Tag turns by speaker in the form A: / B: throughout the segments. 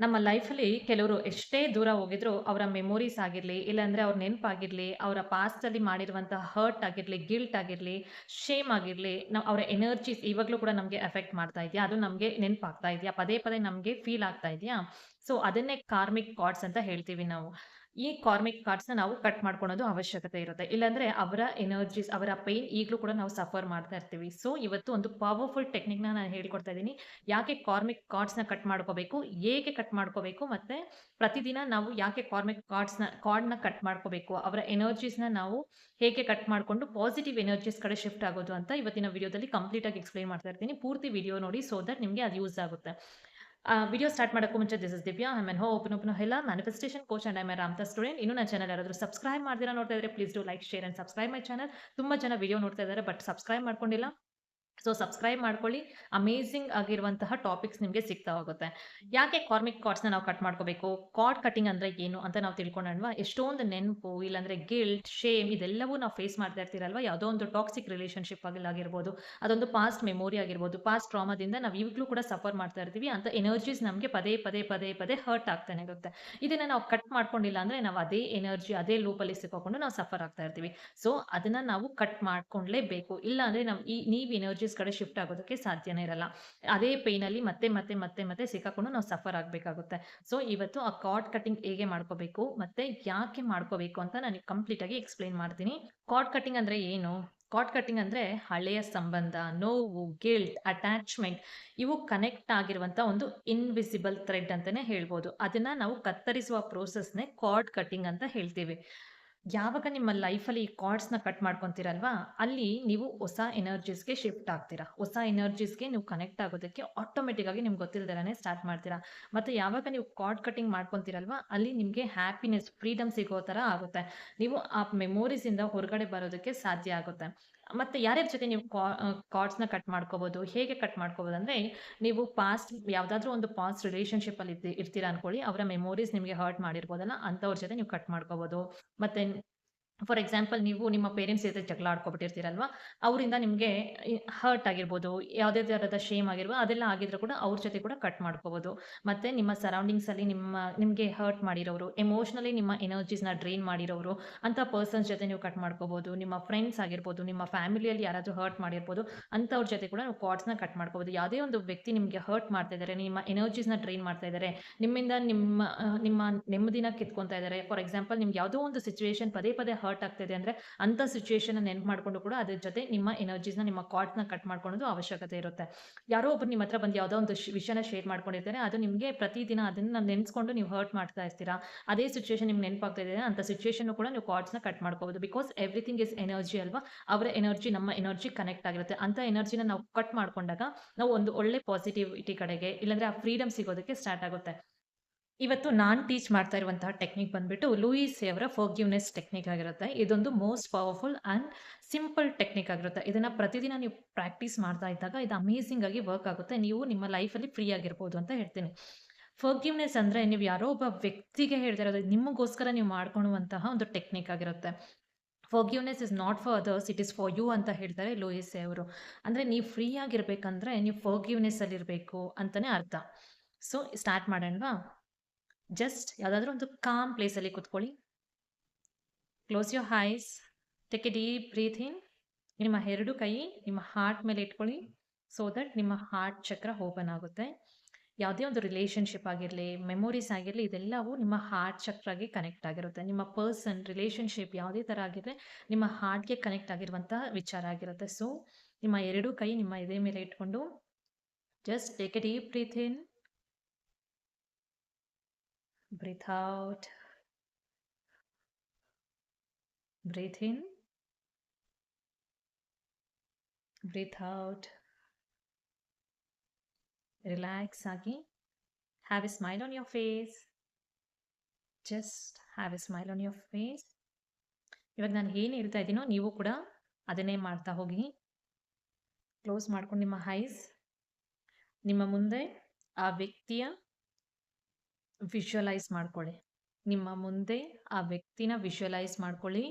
A: ನಮ್ಮ ಲೈಫಲ್ಲಿ ಕೆಲವರು ಎಷ್ಟೇ ದೂರ ಹೋಗಿದ್ರು ಅವರ ಮೆಮೊರೀಸ್ ಆಗಿರಲಿ, ಇಲ್ಲಾಂದರೆ ಅವ್ರ ನೆನಪಾಗಿರಲಿ, ಅವರ ಪಾಸ್ಟಲ್ಲಿ ಮಾಡಿರುವಂಥ ಹರ್ಟ್ ಆಗಿರಲಿ ಗಿಲ್ಟ್ ಆಗಿರಲಿ ಶೇಮ್ ಆಗಿರಲಿ ನಾವು ಅವರ ಎನರ್ಜೀಸ್ ಇವಾಗಲೂ ಕೂಡ ನಮಗೆ ಎಫೆಕ್ಟ್ ಮಾಡ್ತಾ ಇದೆಯಾ? ಅದು ನಮಗೆ ನೆನಪಾಗ್ತಾ ಇದೆಯಾ? ಪದೇ ಪದೇ ನಮಗೆ ಫೀಲ್ ಆಗ್ತಾ ಇದೆಯಾ? ಸೊ ಅದನ್ನೇ ಕಾರ್ಮಿಕ್ ಕಾರ್ಡ್ಸ್ ಅಂತ ಹೇಳ್ತೀವಿ ನಾವು. ಈ ಕಾರ್ಮಿಕ್ ಕಾರ್ಡ್ಸ್ನ ನಾವು ಕಟ್ ಮಾಡ್ಕೊಳೋದು ಅವಶ್ಯಕತೆ ಇರುತ್ತೆ. ಇಲ್ಲಾಂದ್ರೆ ಅವರ ಎನರ್ಜೀಸ್ ಅವರ ಪೈನ್ ಈಗಲೂ ಕೂಡ ನಾವು ಸಫರ್ ಮಾಡ್ತಾ ಇರ್ತೀವಿ. ಸೊ ಇವತ್ತು ಒಂದು ಪವರ್ಫುಲ್ ಟೆಕ್ನಿಕ್ನ ನಾನು ಹೇಳ್ಕೊಡ್ತಾ ಇದ್ದೀನಿ. ಯಾಕೆ ಕಾರ್ಮಿಕ್ ಕಾರ್ಡ್ಸ್ನ ಕಟ್ ಮಾಡ್ಕೋಬೇಕು? ಹೇಗೆ ಕಟ್ ಮಾಡ್ಕೋಬೇಕು? ಮತ್ತೆ ಪ್ರತಿದಿನ ನಾವು ಯಾಕೆ ಕಾರ್ಮಿಕ್ ಕಾರ್ಡ್ಸ್ನ ಕಾರ್ಡ್ನ ಕಟ್ ಮಾಡ್ಕೋಬೇಕು? ಅವರ ಎನರ್ಜೀಸ್ನ ನಾವು ಹೇಗೆ ಕಟ್ ಮಾಡಿಕೊಂಡು ಪಾಸಿಟಿವ್ ಎನರ್ಜೀಸ್ ಕಡೆ ಶಿಫ್ಟ್ ಆಗೋದು ಅಂತ ಇವತ್ತಿನ ವಿಡಿಯೋದಲ್ಲಿ ಕಂಪ್ಲೀಟ್ ಆಗಿ ಎಕ್ಸ್ಪ್ಲೈನ್ ಮಾಡ್ತಾ ಇರ್ತೀನಿ. ಪೂರ್ತಿ ವಿಡಿಯೋ ನೋಡಿ ಸೊ ದಟ್ ನಿಮಗೆ ಅದು ಯೂಸ್ ಆಗುತ್ತೆ. ವಿಡಿಯೋ ಸ್ಟಾರ್ಟ್ ಮಾಡೋಕ್ಕೂ ಮುಂಚೆ ದಿಸ್ ಇಸ್ ದಿವ್ಯಾ ಐ ಮನ್ ಹೋ ಓಪನ್ ಓಪನ್ ಎಲ್ಲ manifestation coach and I my Ramtha student ಇನ್ನೂ ನನ್ನ ಚಾನಲ್ ಯಾರಾದರೂ ಸಬ್ಸ್ಕ್ರೈಬ್ ಮಾಡಿದಿರ ನೋಡ್ತಾ ಇದ್ರೆ please do like share and subscribe my channel ತುಂಬ ಜನ ವಿಡಿಯೋ ನೋಡ್ತಾ ಇದ್ದಾರೆ ಬಟ್ ಸಬ್ಸ್ಕ್ರೈಬ್ ಮಾಡ್ಕೊಂಡಿಲ್ಲ. ಸೊ ಸಬ್ಸ್ಕ್ರೈಬ್ ಮಾಡ್ಕೊಳ್ಳಿ. ಅಮೇಝಿಂಗ್ ಆಗಿರುವಂತಹ ಟಾಪಿಕ್ಸ್ ನಿಮಗೆ ಸಿಗ್ತಾ ಹೋಗುತ್ತೆ. ಯಾಕೆ ಕಾರ್ಮಿಕ್ ಕಾರ್ಡ್ಸ್ನ ನಾವು ಕಟ್ ಮಾಡ್ಕೋಬೇಕು? ಕಾರ್ಡ್ ಕಟಿಂಗ್ ಅಂದರೆ ಏನು ಅಂತ ನಾವು ತಿಳ್ಕೊಂಡಲ್ವಾ? ಎಷ್ಟೊಂದು ನೆನಪು, ಇಲ್ಲಾಂದ್ರೆ ಗಿಲ್ಟ್ ಶೇಮ್ ಇದೆಲ್ಲವೂ ನಾವು ಫೇಸ್ ಮಾಡ್ತಾ ಇರ್ತೀರಲ್ವ? ಯಾವುದೋ ಒಂದು ಟಾಕ್ಸಿಕ್ ರಿಲೇಷನ್ಶಿಪ್ ಆಗಿರ್ಬೋದು, ಅದೊಂದು ಪಾಸ್ಟ್ ಮೆಮೊರಿ ಆಗಿರ್ಬೋದು ಪಾಸ್ಟ್ ಟ್ರಾಮಾದಿಂದ ನಾವು ಈಗಲೂ ಕೂಡ ಸಫರ್ ಮಾಡ್ತಾ ಇರ್ತೀವಿ. ಅಂತ ಎನರ್ಜೀಸ್ ನಮಗೆ ಪದೇ ಪದೇ ಪದೇ ಪದೇ ಹರ್ಟ್ ಆಗ್ತಾನೆ ಇರುತ್ತೆ ಇದನ್ನ ನಾವು ಕಟ್ ಮಾಡ್ಕೊಂಡಿಲ್ಲ ಅಂದ್ರೆ ನಾವು ಅದೇ ಎನರ್ಜಿ ಅದೇ ಲೂಪಲ್ಲಿ ಸಿಕ್ಕೊಂಡು ನಾವು ಸಫರ್ ಆಗ್ತಾ ಇರ್ತೀವಿ. ಸೊ ಅದನ್ನ ನಾವು ಕಟ್ ಮಾಡ್ಕೊಂಡ್ಲೇಬೇಕು ಇಲ್ಲ ಅಂದ್ರೆ ನಾವು ಈ, ನೀವು ಕಡೆ ಶಿಫ್ಟ್ ಆಗೋದಕ್ಕೆ ಸಾಧ್ಯನೇ ಇರಲ್ಲ. ಅದೇ ಪೈನಲ್ಲಿ ಮತ್ತೆ ಮತ್ತೆ ಮತ್ತೆ ಮತ್ತೆ ಸಿಕ್ಕಾಕೊಂಡು ನಾವು ಸಫರ್ ಆಗಬೇಕಾಗುತ್ತೆ. ಸೊ ಇವತ್ತು ಆ ಕಾರ್ಡ್ ಕಟಿಂಗ್ ಹೇಗೆ ಮಾಡ್ಕೋಬೇಕು, ಮತ್ತೆ ಯಾಕೆ ಮಾಡ್ಕೋಬೇಕು ಅಂತ ನಾನು ಕಂಪ್ಲೀಟ್ ಆಗಿ ಎಕ್ಸ್ಪ್ಲೈನ್ ಮಾಡ್ತೀನಿ. ಕಾರ್ಡ್ ಕಟಿಂಗ್ ಅಂದ್ರೆ ಏನು? ಕಾರ್ಡ್ ಕಟಿಂಗ್ ಅಂದ್ರೆ ಹಳೆಯ ಸಂಬಂಧ, ನೋವು ಗಿಲ್ಟ್ ಅಟ್ಯಾಚ್ಮೆಂಟ್ ಇವು ಕನೆಕ್ಟ್ ಆಗಿರುವಂತ ಒಂದು ಇನ್ವಿಸಿಬಲ್ ಥ್ರೆಡ್ ಅಂತಾನೆ ಹೇಳ್ಬೋದು. ಅದನ್ನ ನಾವು ಕತ್ತರಿಸುವ ಪ್ರೋಸೆಸ್ನೇ ಕಾರ್ಡ್ ಕಟಿಂಗ್ ಅಂತ ಹೇಳ್ತೀವಿ. ಯಾವಾಗ ನಿಮ್ಮ ಲೈಫಲ್ಲಿ ಈ ಕಾರ್ಡ್ಸ್ನ ಕಟ್ ಮಾಡ್ಕೊತೀರಲ್ವಾ, ಅಲ್ಲಿ ನೀವು ಹೊಸ ಎನರ್ಜೀಸ್ಗೆ ಶಿಫ್ಟ್ ಆಗ್ತೀರಾ. ಹೊಸ ಎನರ್ಜೀಸ್ಗೆ ನೀವು ಕನೆಕ್ಟ್ ಆಗೋದಕ್ಕೆ ಆಟೋಮೆಟಿಕ್ಕಾಗಿ ನಿಮ್ಗೆ ಗೊತ್ತಿಲ್ಲದೇ ಸ್ಟಾರ್ಟ್ ಮಾಡ್ತೀರಾ. ಮತ್ತು ಯಾವಾಗ ನೀವು ಕಾರ್ಡ್ ಕಟಿಂಗ್ ಮಾಡ್ಕೊತೀರಲ್ವಾ, ಅಲ್ಲಿ ನಿಮಗೆ ಹ್ಯಾಪಿನೆಸ್ ಫ್ರೀಡಮ್ ಸಿಗೋ ಥರ ಆಗುತ್ತೆ. ನೀವು ಆ ಮೆಮೊರೀಸಿಂದ ಹೊರಗಡೆ ಬರೋದಕ್ಕೆ ಸಾಧ್ಯ ಆಗುತ್ತೆ. ಮತ್ತು ಯಾರ್ಯಾರ ಜೊತೆ ನೀವು ಕಾರ್ಡ್ಸ್ನ ಕಟ್ ಮಾಡ್ಕೋಬೋದು, ಹೇಗೆ ಕಟ್ ಮಾಡ್ಕೋಬೋದು ಅಂದರೆ, ನೀವು ಪಾಸ್ಟ್ ಯಾವುದಾದ್ರೂ ಒಂದು ಪಾಸ್ಟ್ ರಿಲೇಷನ್ಶಿಪ್ಪಲ್ಲಿ ಇರ್ತೀರಾ ಅನ್ಕೊಳ್ಳಿ, ಅವರ ಮೆಮೊರೀಸ್ ನಿಮಗೆ ಹರ್ಟ್ ಮಾಡಿರ್ಬೋದಲ್ಲ, ಅಂಥವ್ರ ಜೊತೆ ನೀವು ಕಟ್ ಮಾಡ್ಕೋಬೋದು. ಮತ್ತು ಫಾರ್ ಎಕ್ಸಾಂಪಲ್ ನೀವು ನಿಮ್ಮ ಪೇರೆಂಟ್ಸ್ ಜೊತೆ ಜಗಳ ಆಡ್ಕೊಬಿಟ್ಟಿರ್ತೀರಲ್ವಾ, ಅವರಿಂದ ನಿಮಗೆ ಹರ್ಟ್ ಆಗಿರ್ಬೋದು, ಯಾವುದೇ ಥರದ ಶೇಮ್ ಆಗಿರ್ಬೋದು, ಅದೆಲ್ಲ ಆಗಿದ್ರು ಕೂಡ ಅವ್ರ ಜೊತೆ ಕೂಡ ಕಟ್ ಮಾಡ್ಕೋಬೋದು. ಮತ್ತು ನಿಮ್ಮ ಸರೌಂಡಿಂಗ್ಸಲ್ಲಿ ನಿಮ್ಮ, ನಿಮಗೆ ಹರ್ಟ್ ಮಾಡಿರೋರು ಎಮೋಷ್ನಲಿ ನಿಮ್ಮ ಎನರ್ಜೀಸ್ನ ಡ್ರೈನ್ ಮಾಡಿರೋರು, ಅಂಥ ಪರ್ಸನ್ಸ್ ಜೊತೆ ನೀವು ಕಟ್ ಮಾಡ್ಕೋಬೋದು. ನಿಮ್ಮ ಫ್ರೆಂಡ್ಸ್ ಆಗಿರ್ಬೋದು, ನಿಮ್ಮ ಫ್ಯಾಮಿಲಿಯಲ್ಲಿ ಯಾರಾದರೂ ಹರ್ಟ್ ಮಾಡಿರ್ಬೋದು, ಅಂಥವ್ರ ಜೊತೆ ಕೂಡ ನೀವು ಕಾರ್ಡ್ಸ್ನ ಕಟ್ ಮಾಡ್ಕೋಬೋದು. ಯಾವುದೇ ಒಂದು ವ್ಯಕ್ತಿ ನಿಮಗೆ ಹರ್ಟ್ ಮಾಡ್ತಾ ಇದ್ದಾರೆ ನಿಮ್ಮ ಎನರ್ಜೀಸ್ನ ಡ್ರೈನ್ ಮಾಡ್ತಾ ಇದ್ದಾರೆ ನಿಮ್ಮಿಂದ ನಿಮ್ಮ ನಿಮ್ಮ ನೆಮ್ಮದಿನ ಕಿತ್ಕೊತಾ ಇದ್ದಾರೆ ಫಾರ್ ಎಕ್ಸಾಂಪಲ್ ನಿಮ್ಗೆ ಯಾವುದೋ ಒಂದು ಸಿಚುವೇಶನ್ ಪದೇ ಪದೇ ಹರ್ಟ್ ಆಗ್ತಿದೆ ಅಂದರೆ ಅಂಥ ಸಿಚುವೇಶನ್ ನೆನ್ಪು ಮಾಡಿಕೊಂಡು ಕೂಡ ಅದ್ರ ಜೊತೆ ನಿಮ್ಮ ಎನರ್ಜೀಸ್ನ ನಿಮ್ಮ ಕಾಟ್ನ ಕಟ್ ಮಾಡ್ಕೊಳ್ಳೋದು ಅವಶ್ಯಕತೆ ಇರುತ್ತೆ. ಯಾರೋ ಒಬ್ರು ನಿಮ್ಮ ಹತ್ರ ಬಂದು ಯಾವುದೋ ಒಂದು ವಿಷಯನ ಶೇರ್ ಮಾಡ್ಕೊಂಡಿರ್ತಾರೆ, ಅದು ನಿಮಗೆ ಪ್ರತಿದಿನ ಅದನ್ನು ನೆನೆಸ್ಕೊಂಡು ನೀವು ಹರ್ಟ್ ಮಾಡ್ತಾ ಇರ್ತೀರಾ, ಅದೇ ಸಿಚುವೇಶನ್ ನಿಮ್ಗೆ ನೆನಪಾಗ್ತಾ ಇದೆ ಅಂತ ಸಿಚುವೇಶನ್ ಕೂಡ ನೀವು ಕಾರ್ಡ್ಸ್ನ ಕಟ್ ಮಾಡ್ಕೋಬಹುದು ಬಿಕಾಸ್ ಎವ್ರಿಥಿಂಗ್ ಇಸ್ ಎನರ್ಜಿ ಅಲ್ವಾ? ಅವರ ಎನರ್ಜಿ ನಮ್ಮ ಎನರ್ಜಿ ಕನೆಕ್ಟ್ ಆಗಿರುತ್ತೆ. ಅಂತ ಎನರ್ಜಿನ ನಾವು ಕಟ್ ಮಾಡ್ಕೊಂಡಾಗ ನಾವು ಒಂದು ಒಳ್ಳೆ ಪಾಸಿಟಿವಿಟಿ ಕಡೆಗೆ, ಇಲ್ಲಾಂದ್ರೆ ಆ ಫ್ರೀಡಮ್ ಸಿಗೋದಕ್ಕೆ ಸ್ಟಾರ್ಟ್ ಆಗುತ್ತೆ. ಇವತ್ತು ನಾನು ಟೀಚ್ ಮಾಡ್ತಾ ಇರುವಂತಹ ಟೆಕ್ನಿಕ್ ಬಂದ್ಬಿಟ್ಟು ಲೂಯಿಸ್ ಅವರ ಫೋರ್ಗಿವ್ನೆಸ್ ಟೆಕ್ನಿಕ್ ಆಗಿರುತ್ತೆ. ಇದೊಂದು most powerful and simple technique ಆಗಿರುತ್ತೆ. ಇದನ್ನು ಪ್ರತಿದಿನ ನೀವು ಪ್ರಾಕ್ಟೀಸ್ ಮಾಡ್ತಾ ಇದ್ದಾಗ ಇದು ಅಮೇಝಿಂಗ್ ಆಗಿ ವರ್ಕ್ ಆಗುತ್ತೆ. ನೀವು ನಿಮ್ಮ ಲೈಫಲ್ಲಿ ಫ್ರೀ ಆಗಿರ್ಬೋದು ಅಂತ ಹೇಳ್ತೀನಿ. ಫರ್ಗಿವ್ನೆಸ್ ಅಂದರೆ ನೀವು ಯಾರೋ ಒಬ್ಬ ವ್ಯಕ್ತಿಗೆ ಹೇಳ್ತಾ ಇರೋದು, ನಿಮಗೋಸ್ಕರ ನೀವು ಮಾಡ್ಕೊಳ್ಳುವಂತಹ ಒಂದು ಟೆಕ್ನಿಕ್ ಆಗಿರುತ್ತೆ. Forgiveness is not for others it is for you ಅಂತ ಹೇಳ್ತಾರೆ ಲೂಯಿಸ್ ಅವರು. ಅಂದರೆ ನೀವು ಫ್ರೀ ಆಗಿರ್ಬೇಕಂದ್ರೆ ನೀವು ಫೋರ್ಗಿವ್ನೆಸ್ಸಲ್ಲಿ ಇರಬೇಕು ಅಂತಲೇ ಅರ್ಥ. ಸೊ ಸ್ಟಾರ್ಟ್ ಮಾಡೋಣವಾ ಜಸ್ಟ್ ಯಾವುದಾದ್ರೂ ಒಂದು ಕಾಮ್ ಪ್ಲೇಸಲ್ಲಿ ಕೂತ್ಕೊಳ್ಳಿ. Close your eyes take a deep in ನಿಮ್ಮ ಎರಡು ಕೈ, ನಿಮ್ಮ ಹಾರ್ಟ್ ಮೇಲೆ ಇಟ್ಕೊಳ್ಳಿ. ಸೊ ದಟ್ ನಿಮ್ಮ ಹಾರ್ಟ್ ಚಕ್ರ ಓಪನ್ ಆಗುತ್ತೆ. ಯಾವುದೇ ಒಂದು ರಿಲೇಷನ್ಶಿಪ್ ಆಗಿರಲಿ ಮೆಮೊರೀಸ್ ಆಗಿರಲಿ, ಇದೆಲ್ಲವೂ ನಿಮ್ಮ ಹಾರ್ಟ್ ಚಕ್ರಗೆ ಕನೆಕ್ಟ್ ಆಗಿರುತ್ತೆ. ನಿಮ್ಮ ಪರ್ಸನ್ ರಿಲೇಷನ್ಶಿಪ್ ಯಾವುದೇ ಥರ ಆಗಿದ್ರೆ ನಿಮ್ಮ ಹಾರ್ಟ್ಗೆ ಕನೆಕ್ಟ್ ಆಗಿರುವಂತಹ ವಿಚಾರ ಆಗಿರುತ್ತೆ. ಸೊ ನಿಮ್ಮ ಎರಡು ಕೈ ನಿಮ್ಮ ಎದೆ ಮೇಲೆ ಇಟ್ಕೊಂಡು just take a deep breath in Breathe out. Breathe in. Breathe out. Relax ಆಗಿ have a smile on your face. Just have a smile on your face. ಇವಾಗ ನಾನು ಏನು ಹೇಳ್ತಾ ಇದ್ದೀನೋ ನೀವು ಕೂಡ ಅದನ್ನೇ ಮಾಡ್ತಾ ಹೋಗಿ ಕ್ಲೋಸ್ ಮಾಡ್ಕೊಂಡು ನಿಮ್ಮ ಹೈಸ್ ನಿಮ್ಮ ಮುಂದೆ ಆ ವ್ಯಕ್ತಿಯ ವಿಶ್ವಲೈಸ್ ಮಾಡ್ಕೊಳ್ಳಿ. ನಿಮ್ಮ ಮುಂದೆ ಆ ವ್ಯಕ್ತಿನ ವಿಶ್ವಲೈಸ್ ಮಾಡ್ಕೊಳ್ಳಿ.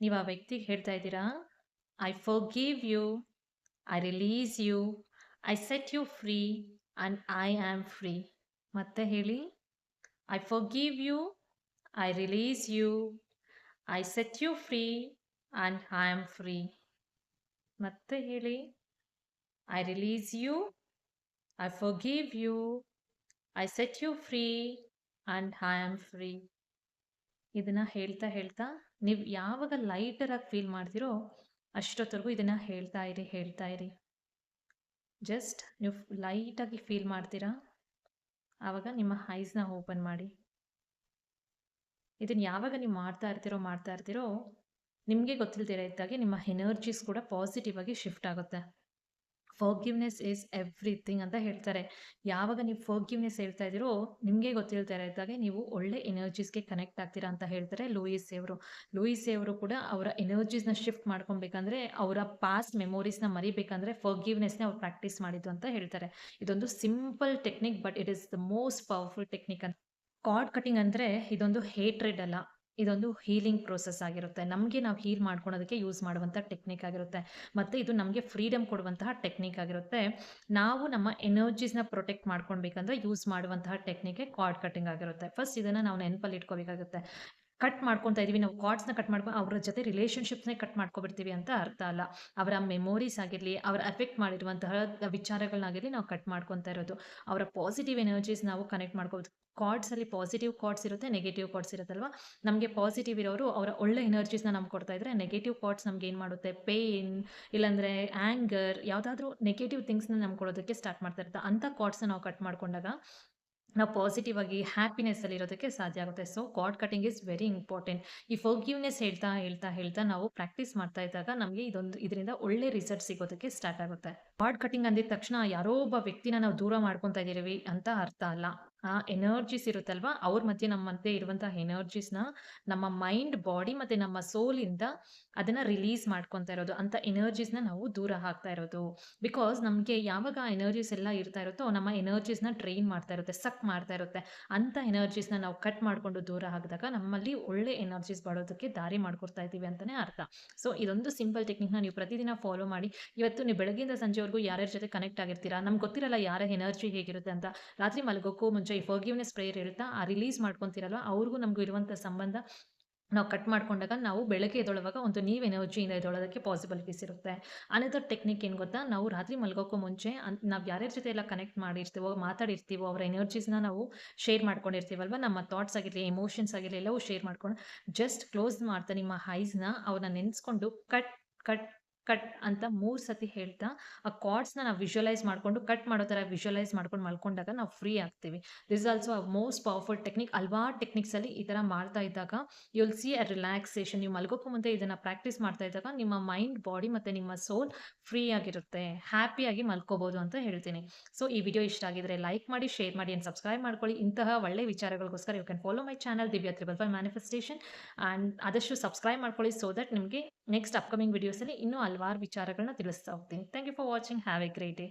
A: ನೀವು ಆ ವ್ಯಕ್ತಿಗೆ ಹೇಳ್ತಾ ಇದ್ದೀರಾ I forgive you I release you I set you free and I am free ಮತ್ತೆ ಹೇಳಿ I forgive you I release you I set you free and I am free ಮತ್ತೆ ಹೇಳಿ I release you I forgive you I set you free and I am free ಇದನ್ನು ಹೇಳ್ತಾ ಹೇಳ್ತಾ ನೀವು ಯಾವಾಗ ಲೈಟರಾಗಿ feel ಮಾಡ್ತೀರೋ ಅಷ್ಟೊತ್ತವರೆಗೂ ಇದನ್ನು ಹೇಳ್ತಾ ಇರಿ ಹೇಳ್ತಾ ಇರಿ. ಜಸ್ಟ್ ನೀವು ಲೈಟಾಗಿ ಫೀಲ್ ಮಾಡ್ತೀರಾ? ಆವಾಗ ನಿಮ್ಮ ಐಸ್ನ ಓಪನ್ ಮಾಡಿ. ಇದನ್ನು ಯಾವಾಗ ನೀವು ಮಾಡ್ತಾ ಇರ್ತೀರೋ ಮಾಡ್ತಾ ಇರ್ತೀರೋ ನಿಮಗೆ ಗೊತ್ತಿಲ್ದಿರ ಇದ್ದಾಗೆ ನಿಮ್ಮ ಎನರ್ಜೀಸ್ ಕೂಡ ಪಾಸಿಟಿವ್ ಆಗಿ ಶಿಫ್ಟ್ ಆಗುತ್ತೆ. ಫರ್ಗಿವ್ನೆಸ್ ಈಸ್ ಎವ್ರಿಥಿಂಗ್ ಅಂತ ಹೇಳ್ತಾರೆ. ಯಾವಾಗ ನೀವು ಫರ್ಗಿವ್ನೆಸ್ ಹೇಳ್ತಾ ಇದ್ದೀರೋ, ನಿಮಗೆ ಗೊತ್ತಿಲ್ತಾ ಇದ್ದಾಗೆ ನೀವು ಒಳ್ಳೆ ಎನರ್ಜೀಸ್ಗೆ ಕನೆಕ್ಟ್ ಆಗ್ತೀರಾ ಅಂತ ಹೇಳ್ತಾರೆ ಲೂಯಿಸ್ ಅವರು ಲೂಯಿಸ್ ಅವರು ಕೂಡ ಅವರ ಎನರ್ಜೀಸ್ನ ಶಿಫ್ಟ್ ಮಾಡ್ಕೊಬೇಕಂದ್ರೆ, ಅವರ ಪಾಸ್ಟ್ ಮೆಮೊರೀಸ್ನ ಮರಿಬೇಕಂದ್ರೆ ಫರ್ಗಿವ್ನೆಸ್ನೇ ಅವ್ರು ಪ್ರಾಕ್ಟೀಸ್ ಮಾಡಿದ್ದು ಅಂತ ಹೇಳ್ತಾರೆ. ಇದೊಂದು simple technique but it is the most powerful technique ಅಂತ. ಕಾರ್ಡ್ ಕಟಿಂಗ್ ಅಂದರೆ ಇದೊಂದು ಹೇಟ್ರೆಡ್ ಅಲ್ಲ. ಇದೊಂದು ಹೀಲಿಂಗ್ ಪ್ರೋಸೆಸ್ ಆಗಿರುತ್ತೆ. ನಮಗೆ ನಾವು ಹೀಲ್ ಮಾಡ್ಕೊಳೋದಕ್ಕೆ ಯೂಸ್ ಮಾಡುವಂಥ ಟೆಕ್ನಿಕ್ ಆಗಿರುತ್ತೆ. ಮತ್ತು ಇದು ನಮಗೆ ಫ್ರೀಡಮ್ ಕೊಡುವಂತಹ ಟೆಕ್ನಿಕ್ ಆಗಿರುತ್ತೆ. ನಾವು ನಮ್ಮ ಎನರ್ಜೀಸ್ನ ಪ್ರೊಟೆಕ್ಟ್ ಮಾಡ್ಕೊಳ್ಬೇಕಂದ್ರೆ ಯೂಸ್ ಮಾಡುವಂತಹ ಟೆಕ್ನಿಕ್ಗೆ ಕಾರ್ಡ್ ಕಟಿಂಗ್ ಆಗಿರುತ್ತೆ. ಫಸ್ಟ್ ಇದನ್ನು ನಾವು ನೆನಪಲ್ಲಿ ಇಟ್ಕೋಬೇಕಾಗುತ್ತೆ. ಕಟ್ ಮಾಡ್ಕೊತಾ ಇದೀವಿ. ನಾವು ಕಾರ್ಡ್ಸ್ನ ಕಟ್ ಮಾಡ್ಕೊ, ಅವರ ಜೊತೆ ರಿಲೇಷನ್ಶಿಪ್ಸ್ನೇ ಕಟ್ ಮಾಡ್ಕೊಬಿಡ್ತೀವಿ ಅಂತ ಅರ್ಥ ಅಲ್ಲ. ಅವರ ಮೆಮೊರೀಸ್ ಆಗಿರಲಿ, ಅವರ ಎಫೆಕ್ಟ್ ಮಾಡಿರುವಂತಹ ವಿಚಾರಗಳನ್ನಾಗಿರಲಿ ನಾವು ಕಟ್ ಮಾಡ್ಕೊತಾ ಇರೋದು. ಅವರ ಪಾಸಿಟಿವ್ ಎನರ್ಜೀಸ್ ನಾವು ಕನೆಕ್ಟ್ ಮಾಡ್ಕೋಬೋದು. ಕಾರ್ಡ್ಸಲ್ಲಿ ಪಾಸಿಟಿವ್ ಕಾರ್ಡ್ಸ್ ಇರುತ್ತೆ ನೆಗೆಟಿವ್ ಕಾರ್ಡ್ಸ್ ಇರುತ್ತಲ್ವ ನಮಗೆ ಪಾಸಿಟಿವ್ ಇರೋರು ಅವರ ಒಳ್ಳೆ ಎನರ್ಜೀಸ್ನ ನಮ್ಗೆ ಕೊಡ್ತಾ ಇದ್ರೆ ನೆಗೆಟಿವ್ ಕಾರ್ಡ್ಸ್ ನಮ್ಗೆ ಏನು ಮಾಡುತ್ತೆ? ಪೇಯ್ನ್ ಇಲ್ಲಾಂದರೆ ಆ್ಯಂಗರ್ ಯಾವುದಾದ್ರೂ ನೆಗೆಟಿವ್ ಥಿಂಗ್ಸ್ನ ನಮ್ಗೆ ಕೊಡೋದಕ್ಕೆ ಸ್ಟಾರ್ಟ್ ಮಾಡ್ತಾ ಇರುತ್ತೆ. ಅಂಥ ಕಾರ್ಡ್ಸ್ನ ನಾವು ಕಟ್ ಮಾಡ್ಕೊಂಡಾಗ ನಾವು ಪಾಸಿಟಿವ್ ಆಗಿ ಹ್ಯಾಪಿನೆಸ್ಸಲ್ಲಿ ಇರೋದಕ್ಕೆ ಸಾಧ್ಯ ಆಗುತ್ತೆ. So cord cutting is very important ಈ ಫೋಗ್ಯೂನೆಸ್ ಹೇಳ್ತಾ ಹೇಳ್ತಾ ಹೇಳ್ತಾ ನಾವು ಪ್ರಾಕ್ಟೀಸ್ ಮಾಡ್ತಾ ಇದ್ದಾಗ ನಮಗೆ ಇದೊಂದು, ಇದರಿಂದ ಒಳ್ಳೆ ರಿಸಲ್ಟ್ ಸಿಗೋದಕ್ಕೆ ಸ್ಟಾರ್ಟ್ ಆಗುತ್ತೆ. ಕಾರ್ಡ್ ಕಟಿಂಗ್ ಅಂದಿದ ತಕ್ಷಣ ಯಾರೋ ಒಬ್ಬ ವ್ಯಕ್ತಿನ ನಾವು ದೂರ ಮಾಡ್ಕೊತಾ ಇದ್ದೀವಿ ಅಂತ ಅರ್ಥ ಅಲ್ಲ. ಆ ಎನರ್ಜೀಸ್ ಇರುತ್ತಲ್ವಾ? ಅವ್ರ ಮಧ್ಯೆ ನಮ್ಮ ಮಧ್ಯೆ ಇರುವಂತಹ ಎನರ್ಜೀಸ್ನ ನಮ್ಮ ಮೈಂಡ್ ಬಾಡಿ ಮತ್ತೆ ನಮ್ಮ ಸೋಲಿಂದ ಅದನ್ನ ರಿಲೀಸ್ ಮಾಡ್ಕೊತಾ ಇರೋದು. ಅಂತ ಎನರ್ಜೀಸ್ನ ನಾವು ದೂರ ಹಾಕ್ತಾ ಇರೋದು. ಬಿಕಾಸ್ ನಮಗೆ ಯಾವಾಗ ಎನರ್ಜೀಸ್ ಎಲ್ಲ ಇರ್ತಾ ಇರುತ್ತೋ ನಮ್ಮ ಎನರ್ಜೀಸ್ನ ಟ್ರೈನ್ ಮಾಡ್ತಾ ಇರುತ್ತೆ ಸಕ್ ಮಾಡ್ತಾ ಇರುತ್ತೆ. ಅಂತ ಎನರ್ಜೀಸ್ನ ನಾವು ಕಟ್ ಮಾಡಿಕೊಂಡು ದೂರ ಹಾಕಿದಾಗ ನಮ್ಮಲ್ಲಿ ಒಳ್ಳೆ ಎನರ್ಜೀಸ್ ಬರೋದಕ್ಕೆ ದಾರಿ ಮಾಡ್ಕೊಡ್ತಾ ಇದ್ದೀವಿ ಅಂತಾನೆ ಅರ್ಥ. ಸೊ ಇದೊಂದು ಸಿಂಪಲ್ ಟೆಕ್ನಿಕ್ನ ನೀವು ಪ್ರತಿದಿನ ಫಾಲೋ ಮಾಡಿ. ಇವತ್ತು ನೀವು ಬೆಳಗ್ಗೆಯಿಂದ ಸಂಜೆವರೆಗೂ ಯಾರ್ಯಾರ ಜೊತೆ ಕನೆಕ್ಟ್ ಆಗಿರ್ತೀರಾ? ನಮ್ಗೆ ಗೊತ್ತಿರಲ್ಲ ಯಾರ ಎನರ್ಜಿ ಹೇಗಿರುತ್ತೆ ಅಂತ. ರಾತ್ರಿ ಮಲಗೋಕ್ಕೂ ಈ ಫರ್ಗಿವ್ನೆಸ್ ಪ್ರೇಯರ್ ಹೇಳ್ತಾ ಆ ರಿಲೀಸ್ ಮಾಡ್ಕೊತೀರಲ್ವ, ಅವ್ರಿಗೂ ನಮಗೂ ಇರುವಂಥ ಸಂಬಂಧ ನಾವು ಕಟ್ ಮಾಡ್ಕೊಂಡಾಗ ನಾವು ಬೆಳಗ್ಗೆ ಎದ್ದೊಳವಾಗ ಒಂದು ನೀವು ಎನರ್ಜಿಯಿಂದ ಎದ್ದೊಳೋದಕ್ಕೆ ಪಾಸಿಬಿಲಿಟೀಸ್ ಇರುತ್ತೆ. ಅನದರ್ ಟೆಕ್ನಿಕ್ ಏನು ಗೊತ್ತಾ, ನಾವು ರಾತ್ರಿ ಮಲ್ಗೋಕ್ಕೂ ಮುಂಚೆ ನಾವು ಯಾರ್ಯಾರ ಜೊತೆ ಎಲ್ಲ ಕನೆಕ್ಟ್ ಮಾಡಿರ್ತೀವೋ, ಮಾತಾಡಿರ್ತೀವೋ, ಅವರ ಎನರ್ಜೀಸ್ನ ನಾವು ಶೇರ್ ಮಾಡ್ಕೊಂಡಿರ್ತೀವಲ್ವ, ನಮ್ಮ ಥಾಟ್ಸ್ ಆಗಿರಲಿ ಎಮೋಷನ್ಸ್ ಆಗಿರಲಿ, ಎಲ್ಲವೂ ಶೇರ್ ಮಾಡ್ಕೊಂಡು ಜಸ್ಟ್ ಕ್ಲೋಸ್ ಮಾಡ್ತಾ ನಿಮ್ಮ ಹೈಸ್ನ ಅವ್ರನ್ನ ನೆನೆಸ್ಕೊಂಡು ಕಟ್ ಕಟ್ ಕಟ್ ಅಂತ ಮೂರು ಸತಿ ಹೇಳ್ತಾ, ಆ ಕಾರ್ಡ್ಸ್ನ ನಾವು ವಿಜುವಲೈಸ್ ಮಾಡಿಕೊಂಡು ಕಟ್ ಮಾಡೋ ಥರ ವಿಜುವಲೈಸ್ ಮಾಡ್ಕೊಂಡು ಮಲ್ಕೊಂಡಾಗ ನಾವು ಫ್ರೀ ಆಗ್ತೀವಿ. This also a most powerful technique ಹಲ್ವಾರು ಟೆಕ್ನಿಕ್ಸಲ್ಲಿ ಈ ಥರ ಮಾಡ್ತಾ ಇದ್ದಾಗ you will see a relaxation ನೀವು ಮಲ್ಗೋಕ್ಕೂ ಮುಂದೆ ಇದನ್ನು ಪ್ರಾಕ್ಟೀಸ್ ಮಾಡ್ತಾ ಇದ್ದಾಗ ನಿಮ್ಮ ಮೈಂಡ್ ಬಾಡಿ ಮತ್ತು ನಿಮ್ಮ ಸೋಲ್ ಫ್ರೀ ಆಗಿರುತ್ತೆ. ಹ್ಯಾಪಿಯಾಗಿ ಮಲ್ಕೋಬೋದು ಅಂತ ಹೇಳ್ತೀನಿ. ಸೊ ಈ ವಿಡಿಯೋ ಇಷ್ಟ ಆಗಿದ್ರೆ ಲೈಕ್ ಮಾಡಿ ಶೇರ್ ಮಾಡಿ ಆ್ಯಂಡ್ ಸಬ್ಸ್ಕ್ರೈಬ್ ಮಾಡ್ಕೊಳ್ಳಿ. ಇಂತಹ ಒಳ್ಳೆ ವಿಚಾರಗಳಿಗೋಸ್ಕರ you can follow my channel Divya triple five manifestation and ಆದಷ್ಟು ಸಬ್ಸ್ಕ್ರೈಬ್ ಮಾಡ್ಕೊಳ್ಳಿ ಸೊ ದಟ್ ನಿಮಗೆ ನೆಕ್ಸ್ಟ್ ಅಪ್ಕಮಿಂಗ್ ವಿಡಿಯೋಸಲ್ಲಿ ಇನ್ನೂ ಹಲವಾರು ವಿಚಾರಗಳನ್ನ ತಿಳಿಸ್ತಾ ಹೋಗ್ತೀನಿ. Thank you for watching have a great day